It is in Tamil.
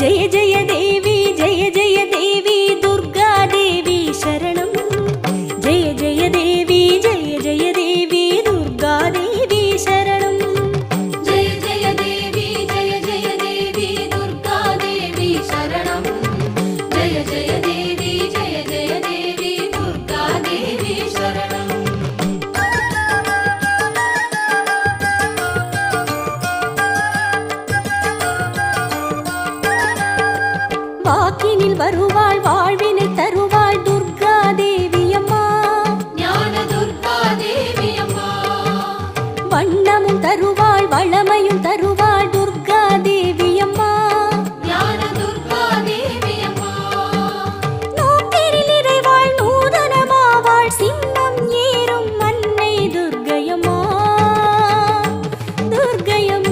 జయ జయ దేవ வாக்கினில் வருவாள் வாழ்வினை தருவாள் துர்கா தேவி அம்மா வண்ணமும் தருவாள் வளமையும் தருவாள் துர்கா தேவி அம்மா நோக்கரில் இறைவாள் நூதனமாவாள் சிம்மம் ஏறும் மண்ணை துர்கையம்மா. துர்கையம்மா